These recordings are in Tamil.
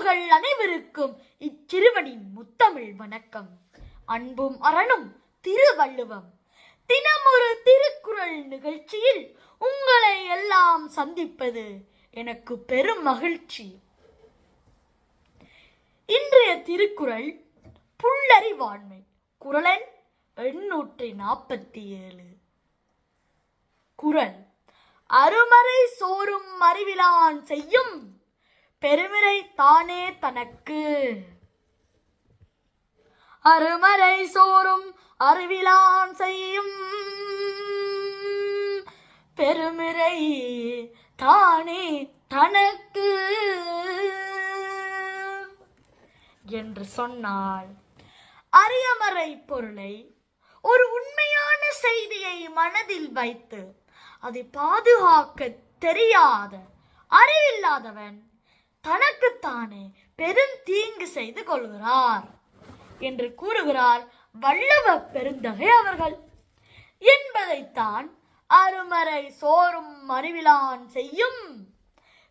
உறவுகள் அனைவருக்கும் இச்சிறுவனின் முத்தமிழ் வணக்கம். அன்பும் அரணும் திருவள்ளுவம். தினமொரு திருக்குறள் நிகழ்ச்சியில் உங்களை எல்லாம் சந்திப்பது எனக்கு பெரும் மகிழ்ச்சி. இன்றைய திருக்குறள் புல்லறிவாண்மை குரலன் எண்ணூற்றி நாற்பத்தி ஏழு குறள். அருமறை சோறும் அறிவிலான் செய்யும் பெருமிரை தானே தனக்கு? அருமறை சோறும் அறிவிலான் செய்யும் பெருமிரை தானே தனக்கு? என்று சொன்னால் அரியமறை பொருளை ஒரு உண்மையான செய்தியை மனதில் வைத்து அதை பாதுகாக்க தெரியாத அறிவில்லாதவன் தனக்குத்தானே பெரும் தீங்கு செய்து கொள்கிறார் என்று கூறுகிறார் வல்லவ பெருந்தகை அவர்கள். என்பதைத்தான் அருமறை சோறும் அறிவிலான் செய்யும்.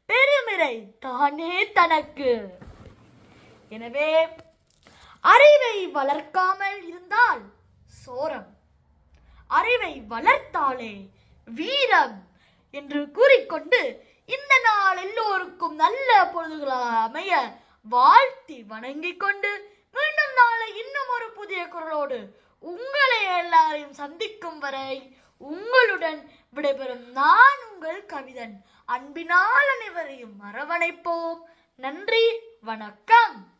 பெருமிரை தானே தனக்கு. எனவே அறிவை வளர்க்காமல் இருந்தால் சோரம். அறிவை வளர்த்தாலே வீரம் என்று கூறிக்கொண்டு இந்த நாள் நல்ல பொழுதுகளாக அமைய வாழ்த்தி வணங்கிக் கொண்டு மீண்டும் நாளை இன்னும் ஒரு புதிய குரலோடு உங்களை எல்லாரையும் சந்திக்கும் வரை உங்களுடன் விடைபெறும் நான் உங்கள் கவிதன். அன்பினால் அனைவரையும் அரவணைப்போம். நன்றி வணக்கம்.